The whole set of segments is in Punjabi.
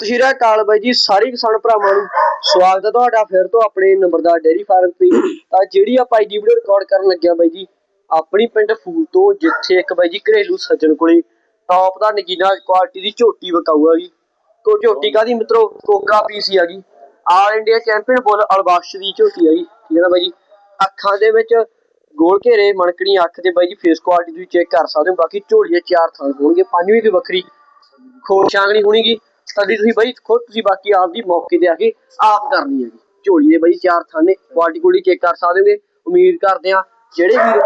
ਸ਼੍ਰੀ ਅਕਾਲ ਬਾਈ ਜੀ, ਸਾਰੇ ਕਿਸਾਨ ਭਰਾਵਾਂ ਨੂੰ ਸਵਾਗਤ ਹੈ ਤੁਹਾਡਾ ਫਿਰ ਤੋਂ ਆਪਣੇ ਨੰਬਰਦਾਰ ਡੇਅਰੀ ਫਾਰਮ ਤੇ। ਤਾਂ ਜਿਹੜੀ ਆਪਾਂ ਅੱਜ ਵੀਡੀਓ ਰਿਕਾਰਡ ਕਰਨ ਲੱਗਿਆ ਬਾਈ ਜੀ, ਆਪਣੀ ਪਿੰਡ ਫੂਲ ਤੋਂ ਜਿੱਥੇ ਇੱਕ ਬਾਈ ਜੀ ਘਰੇਲੂ ਸੱਜਣ ਕੋਲੇ ਟੌਪ ਦਾ ਨਗੀਨਾ ਕੁਆਲਿਟੀ ਦੀ ਝੋਟੀ ਵਿਕਾਊ ਹੈਗੀ ਤੋ ਝੋਟੀ ਕਾਦੀ ਮਿੱਤਰੋ? ਕੋਕਾ ਪੀਸੀ ਹੈਗੀ ਆਲ ਇੰਡੀਆ ਚੈਂਪੀਅਨ ਬੁੱਲ ਅਲਬਖਸ਼ ਦੀ ਝੋਟੀ ਹੈਗੀ ਠੀਕ ਹੈ ਨਾ ਬਾਈ ਜੀ? ਅੱਖਾਂ ਦੇ ਵਿੱਚ ਗੋਲ ਘੇਰੇ, ਮਣਕਣੀ ਅੱਖ ਤੇ ਬਾਈ ਜੀ ਫੇਸ ਕੁਆਲਿਟੀ ਤੁਸੀਂ ਚੈੱਕ ਕਰ ਸਕਦੇ ਹੋ। ਬਾਕੀ ਝੋਲੀ ਚਾਰ ਥਣ ਹੋਣਗੇ, ਪੰਜਵੀਂ ਦੀ ਵੱਖਰੀ ਖੋਰ ਛਾਂਗਣੀ ਹੋਣੀਗੀ। ਸਾਡੀ ਤੁਸੀਂ ਬਾਈ ਖੁਦ ਤੁਸੀਂ ਬਾਕੀ ਆਪ ਦੀ ਮੌਕੇ ਤੇ ਆ ਕੇ ਆਪ ਕਰਨੀ ਹੈਗੀ ਝੋਲੀ ਦੇ ਬਾਈ ਚਾਰ ਥਾਨੇ, ਕੁਆਲਿਟੀ ਕੁਆਲਿਟੀ ਚੈੱਕ ਕਰ ਸਕਦੇ ਹੋਗੇ। ਉਮੀਦ ਕਰਦੇ ਆ ਜਿਹੜੇ ਵੀਰ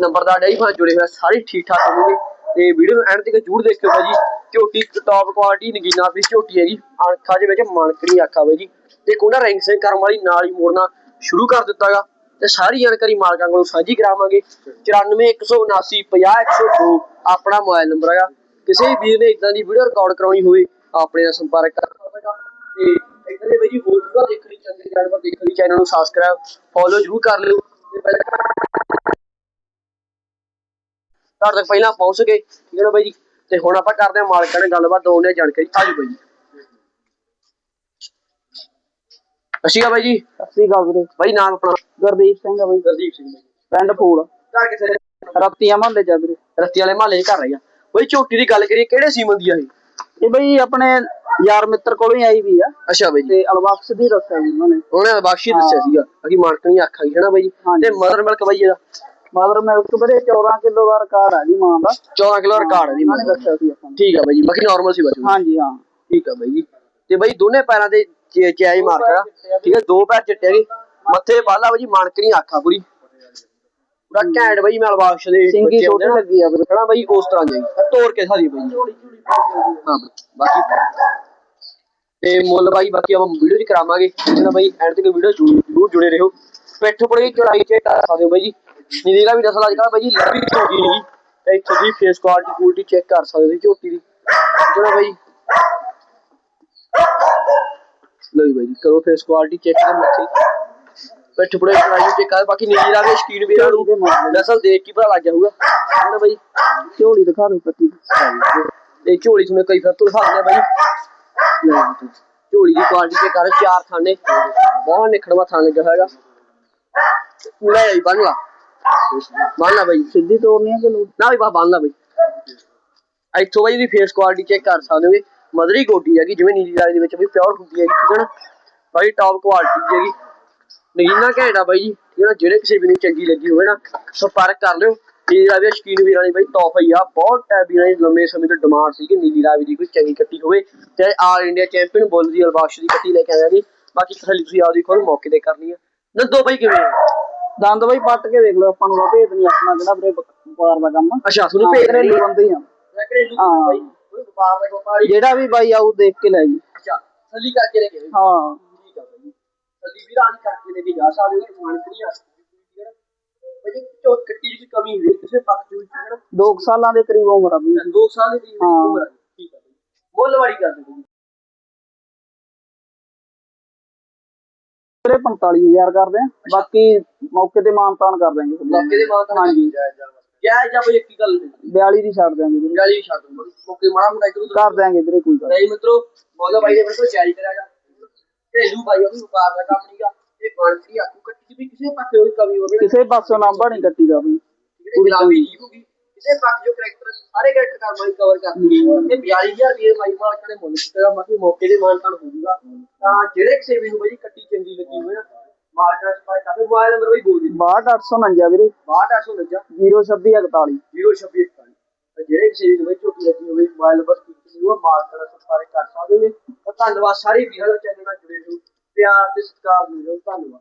ਨੰਬਰਦਾਰ ਡੈਰੀ ਫਾਰਮ ਜੁੜੇ ਹੋਏ ਸਾਰੇ ਠੀਕ ਠਾਕ ਹੋਣਗੇ ਤੇ ਵੀਡੀਓ ਨੂੰ ਐਂਡ ਤੱਕ ਜਰੂਰ ਦੇਖਿਓ ਬਾਈ ਜੀ। ਝੋਟੀ ਟੌਪ ਕੁਆਲਿਟੀ ਨਗੀਨਾ ਦੀ ਝੋਟੀ ਹੈਗੀ ਅੱਖਾਂ ਦੇ ਵਿੱਚ ਮਣਕਣੀ ਅੱਖਾਂ ਬਾਈ ਜੀ। ਤੇ ਕੋਨਾ ਰੈਂਕ ਸੇ ਕਰਨ ਵਾਲੀ ਨਾਲ ਹੀ ਮੋੜਨਾ ਸ਼ੁਰੂ ਕਰ ਦਿੱਤਾਗਾ ਤੇ ਸਾਰੀ ਜਾਣਕਾਰੀ ਮਾਲਕਾਂ ਕੋਲੋਂ ਸਾਂਝੀ ਕਰਾਵਾਂਗੇ। 9417950102 ਆਪਣਾ ਮੋਬਾਈਲ ਨੰਬਰ ਹੈਗਾ। ਕਿਸੇ ਵੀਰ ਨੇ ਇਦਾਂ ਦੀ ਵੀਡੀਓ ਰਿਕਾਰਡ ਕਰਾਉਣੀ ਹੋਵੇ ਆਪਣੇ ਨਾਲ ਸੰਪਰਕ ਕਰ ਸਕਦਾ ਤੇ ਇਦਾਂ ਦੇ ਬਾਈ ਜੀ ਹੋਰ ਵੀਡੀਓ ਦੇਖਣੀ ਚੰਗੇ ਜਾਨਵਰ ਦੇਖਣ ਲਈ ਚੈਨਲ ਨੂੰ ਸਬਸਕ੍ਰਾਈਬ ਫੋਲੋ ਜਰੂਰ ਕਰ ਲਿਓ। ਤੇ ਪਹਿਲਾਂ ਤੁਹਾਡੇ ਤੱਕ ਪਹਿਲਾਂ ਪਹੁੰਚ ਗਏ। ਠੀਕ ਹੈ ਨਾ ਬਾਈ ਜੀ? ਤੇ ਹੁਣ ਆਪਾਂ ਕਰਦੇ ਹਾਂ ਮਾਲਕਾਂ ਨਾਲ ਗੱਲਬਾਤ ਦੋਨੇ ਜਾਣਕਾਰੀ। ਆਜੋ ਬਾਈ ਜੀ। ਅਸ਼ੀਆ ਬਾਈ ਜੀ। ਸਤਿ ਗੱਲ ਵੀਰੇ। ਬਾਈ ਨਾਮ ਆਪਣਾ? ਗੁਰਦੀਪ ਸਿੰਘ ਆ ਬਈ। ਗੁਰਦੀਪ ਸਿੰਘ ਬਾਈ। ਪਿੰਡ ਫੂਲ ਘਰ ਕਿੱਥੇ? ਨੇ? ਰਤੀਆ ਮਹੱਲੇ ਆ ਵੀਰੇ। ਰੱਤੀ ਵਾਲੇ ਮਹੱਲੇ 'ਚ ਘਰ ਰਹੀ ਆ। ਬਈ ਝੋਟੀ ਦੀ ਗੱਲ ਕਰੀਏ ਕਿਹੜੇ ਸੀਮਨ ਦੀ ਆ ਇਹ? ਇਹ ਬਈ ਆਪਣੇ ਯਾਰ ਮਿੱਤਰ ਕੋਲੋਂ ਹੀ ਆਈ ਵੀ ਆ। ਅੱਛਾ ਬਾਈ। ਜੀ ਤੇ ਅਲਬਖਸ਼ ਦੀ ਦੱਸਿਆ ਜੀ ਉਹਨਾਂ ਨੇ। ਉਹਨੇ ਬਖਸ਼ੀ ਦੱਸਿਆ ਸੀਗਾ। ਕਿ ਮਾਲਕਣੀ ਆਖਾਂ ਹੈ ਨਾ ਬਾਈ? ਜੀ ਹਾਂਜੀ। ਤੇ ਮਦਰ ਮਿਲਕ ਬਾਈ ਇਹਦਾ? ਮਦਰ ਮਿਲਕ ਵੀਰੇ 14 ਕਿਲੋ ਦਾ ਰਿਕਾਰਡ ਆ ਜੀ ਮਾਂ ਦਾ। 14 ਕਿਲੋ ਰਿਕਾਰਡ ਹੈ ਜੀ। ਉਹਨਾਂ ਨੇ ਦੱਸਿਆ ਸੀ ਆਪਾਂ ਨੂੰ। ਠੀਕ ਆ ਬਾਈ ਜੀ ਬਾਕੀ ਨਾਰਮਲ ਸੀ ਬਾਈ ਹਾਂਜੀ ਹਾਂ। ਠੀਕ ਆ ਬਾਈ ਜੀ। ਤੇ ਬਾਈ ਦੋਨੇ ਪੈਰਾਂ ਤੇ ਚੈਈ ਮਾਰਕ ਆ ਠੀਕ ਹੈ ਦੋ ਪੈਰ ਚਿੱਟੇ ਨੇ। ਮੱਥੇ ਵਾਲਾ ਬਾਈ ਜੀ ਮਾਨਕਣੀ ਆਖਾ ਪੂਰੀ। ਪੂਰਾ ਘੈਂਟ ਬਾਈ ਮੈਂ ਅਲਬਾਕਸ਼ ਦੇ ਸਿੰਗੀ ਛੋਟੀ ਲੱਗੀ ਆ ਵੀਰੇ ਹਨਾ ਬਾਈ ਉਸ ਤਰ੍ਹਾਂ ਜਾਈ। ਤੋੜ ਕੇ ਸਾਰੀ ਬਾਈ। ਹਾਂ ਬਾਕੀ। ਤੇ ਮੁੱਲ ਬਾਈ ਬਾਕੀ ਆਪਾਂ ਵੀਡੀਓ 'ਚ ਕਰਾਵਾਂਗੇ। ਹੈ ਨਾ ਬਾਈ ਐਂਡ ਤੱਕ ਵੀਡੀਓ ਜ਼ਰੂਰ ਜੁੜੇ ਰਹੋ। ਪਿੱਠ ਪੜੀ ਚੜਾਈ ਚੈੱਕ ਕਰ ਸਕਦੇ ਹੋ ਬਾਈ। ਜੀ ਨੀਲੀ ਦਾ ਵੀ ਨਸਲ ਅੱਜ ਕੱਲ੍ਹ ਬਾਈ ਜੀ ਲੰਬੀ ਝੋਟੀ ਨਹੀਂ। ਤੇ ਇੱਥੇ ਦੀ ਫੇਸ ਕੁਆਲਿਟੀ ਕੁਆਲਿਟੀ ਚੈੱਕ ਕਰ ਸਕਦੇ ਹੋ ਝੋਟੀ ਦੀ। ਜਿਹੜਾ ਬਾਈ ਜੀ ਬਾਈ ਕਰੋ ਫੇਸ ਕੁਆਲਿਟੀ ਚੈੱਕ ਕਰ ਮੱਥੇ। ਪਿੱਠ ਪੜੀ ਚੜਾਈ ਚੈੱਕ ਕਰ ਬਾਕੀ ਨੀਲੀ ਦਾ ਵੀ ਸ਼ਕੀਨ ਵੀਰਾਂ ਨੂੰ ਨਸਲ ਦੇਖ ਕੇ ਪਤਾ ਲੱਗ ਜਾਊਗਾ ਹੈ ਨਾ ਬਾਈ? ਝੋਲੀ ਦਿਖਾ ਦਿਓ ਕੱਟੀ ਤੇ ਝੋਲੀ ਤੁਹਾਨੂੰ ਕਈ ਫਿਰ ਤੋਂ ਦਿਖਾ ਦਿੰਦੇ ਬਾਈ। ਝੋਲੀ ਦੀ ਕੁਆਲਿਟੀ ਤੇ ਕਰ ਚਾਰ ਥਾਨੇ ਬਹੁਤ ਨਿਖੜਵਾ ਥਾਨ ਲੱਗਿਆ ਹੈਗਾ। ਲੈ ਜੀ ਬੰਨ ਲਾ। ਬੰਨ ਲਾ ਬਾਈ। ਸਿੱਧੀ ਤੋੜਨੀ ਆ ਕਿ ਲੋ ਨਾ ਵੀ ਬਾ ਬੰਨ ਲਾ ਬਾਈ। ਇੱਥੋਂ ਬਾਈ ਦੀ ਫੇਸ ਕੁਆਲਿਟੀ ਚੈੱਕ ਕਰ ਸਕਦੇ ਹੋਗੇ ਮਦਰੀ ਗੋਡੀ ਹੈਗੀ ਜਿਵੇਂ ਨੀਲੀ ਰਾਈ ਦੇ ਵਿੱਚ ਵੀ ਪਿਓਰ ਹੁੰਦੀ ਹੈਗੀ ਠੀਕ ਹੈ ਨਾ? ਬਾਈ ਟੌਪ ਕੁਆਲਿਟੀ ਦੀ ਹੈਗੀ। ਨਗੀਨਾ ਘੈਂਟਾ ਬਾਈ ਜੀ। ਨਾ ਜਿਹੜੇ ਕਿਸੇ ਵੀ ਨੂੰ ਚੰਗੀ ਲੱਗੀ ਹੋਵੇ ਨਾ ਸੰਪਰਕ ਕਰ ਲਿਓ। ਨੀਲੀ ਰਾਵੀ ਸ਼ਕੀਨ ਵੀਰਾਂ ਦੀ ਬਾਈ ਟੌਪ ਹੀ ਆ ਬਹੁਤ ਟਾਈਮ ਵੀਰਾਂ ਦੀ ਲੰਮੇ ਸਮੇਂ ਤੋਂ ਡਿਮਾਂਡ ਸੀ ਕਿ ਨੀਲੀ ਰਾਵੀ ਦੀ ਕੋਈ ਚੰਗੀ ਕੱਟੀ ਹੋਵੇ ਤੇ ਆਲ ਇੰਡੀਆ ਚੈਂਪੀਅਨ ਬੁੱਲ ਦੀ ਅਲਬਾਸ਼ ਦੀ ਕੱਟੀ ਲੈ ਕੇ ਆਵਾਂਗੇ ਬਾਕੀ ਥੱਲੇ ਤੁਸੀਂ ਆਪਦੀ ਖੁਦ ਮੌਕੇ ਤੇ ਕਰਨੀ ਆ। ਨੰਦੋ ਬਾਈ ਕਿਵੇਂ ਆ? ਦੰਦ ਬਈ ਪੱਟ ਕੇ ਦੇਖ ਲਓ ਆਪਾਂ ਨੂੰ ਭੇਦ ਨਹੀਂ ਆਪਣਾ ਜਿਹੜਾ ਵੀਰੇ ਵਪਾਰ ਦਾ ਕੰਮ। ਆ ਅੱਛਾ ਤੁਹਾਨੂੰ ਰਹੇ ਘਰੇਲੂ ਬੰਦੇ ਆ। ਹਾਂ। ਬਾਈ। ਕੋਈ ਵਪਾਰ ਦਾ ਵਪਾਰੀ। ਜਿਹੜਾ ਵੀ ਬਾਈ ਆਊ ਦੇਖ ਕੇ ਲੈ ਜੀ। ਅੱਛਾ ਥੱਲੀ ਕਰਕੇ ਲੈ ਕੇ। ਹਾਂ। ਆ ਥੱਲੀ ਵੀ ਰਾਜ ਕਰਕੇ ਲੈ ਕੇ ਜਾ ਸਕਦੇ ਹੋ ਮਾਨਕਰੀ ਆ ਬਾਈ ਚੋ ਕੱਟੀ ਦੀ ਕੋਈ ਕਮੀ ਨਹੀਂ ਕਿਸੇ ਪੱਖ ਚ ਵੀ ਠੀਕ ਹੈ 2 ਸਾਲਾਂ ਦੇ ਕਰੀਬ ਉਮਰ ਆ ਨਾ ਦੋ ਸਾਲ ਦੀ ਹਾਂ। ਉਮਰ ਹੈ ਠੀਕ ਆ ਬਾਈ। ਮੁੱਲ ਵਾਲੀ ਕਰ ਦਿਓ ਵੀਰੇ 45000 ਕਰਦੇ ਆ ਬਾਕੀ ਮੌਕੇ ਤੇ ਮਾਨਤਾਨ ਕਰ ਦਾਂਗੇ ਮੌਕੇ ਦੇ ਬਾਅਦ ਹਾਂਜੀ। ਕਿਆ ਜਾਂ ਬਈ ਇੱਕ ਹੀ ਗੱਲ ਨਹੀਂ 42 ਦੀ ਛੱਡ ਦਾਂਗੇ ਵੀਰੇ। ਗਾਲੀ ਛੱਡ ਦੋ ਮੌਕੇ ਮਾੜਾ ਮੋਟਾ ਇਧਰ ਕਰ ਦਾਂਗੇ ਵੀਰੇ ਕੋਈ ਗੱਲ ਨੀ। ਨਹੀਂ ਮਿੱਤਰੋ ਬੋਲੋ ਨੇ ਮੇਰੇ ਤੋਂ ਜਾਇਜ਼ ਕਰਾਗਾ ਘਰੇਲੂ ਬਾਈ ਉਹ ਵੀ ਵਪਾਰ ਦਾ ਕੰਮ ਨਹੀਂਗਾ ਇਹ ਮਾਨਕਰੀ ਆਕੂ ਕੱਟੀ ਚ ਵੀ ਕਿਸੇ ਪੱਖ ਕੋਈ ਕਮੀ ਹੋਵੇ। ਨਾ ਕਿਸੇ ਪਾਸੋਂ ਲਾਂਭਾ ਨਹੀਂ ਕੱਟੀ ਦਾ ਬਈ ਜਿਹੜੇ ਗੁਲਾਬੀ ਜੀ ਹੋਗੀ ਕਿਸੇ ਪੱਖ ਜੋ ਕਰੈਕਟਰ ਸਾਰੇ ਕਰੈਕਟਰ ਕਰ ਮਾਈ ਕਵਰ ਕਰਦੀ ਤੇ 42000 ਰੁਪਏ ਮਾਈ ਮਾਲਕ ਨੇ ਮੁੱਲ ਕੀਤਾ ਬਾਕੀ ਮੌਕੇ ਦੇ ਮਾਨਤਾਨ ਹੋਊਗਾ। ਤਾਂ ਜਿਹੜੇ ਕਿਸੇ ਵੀ ਨੂੰ ਬਾਈ ਕੱਟੀ ਚੰਗੀ ਲੱਗੀ ਹੋਵੇ ਨਾ ਮਾਲਕ ਨਾਲ ਸਪਾਈ ਕਰਦੇ ਮੋਬਾਈਲ ਨੰਬਰ ਬਾਈ ਬੋਲ ਦੇ। 62849 ਵੀਰੇ। 6849 02641 026 ਤੇ ਜਿਹੜੇ ਕਿਸੇ ਵੀ ਨੂੰ ਝੋਟੀ ਲੱਗੀ ਹੋਵੇ ਮੋਬਾਈਲ ਨੰਬਰ ਕੀਤੀ ਹੋਵੇ ਮਾਲਕ ਨਾਲ ਸੰਪਰਕ ਕਰ ਸਕਦੇ ਨੇ। ਧੰਨਵਾਦ, ਸਾਰੇ ਵੀਰਾਂ ਦਾ ਚੈਨਲ ਨਾਲ ਜੁੜੇ ਰਹੋ। ਪਿਆਰ ਤੇ ਸਤਿਕਾਰ ਦਿਓ ਧੰਨਵਾਦ।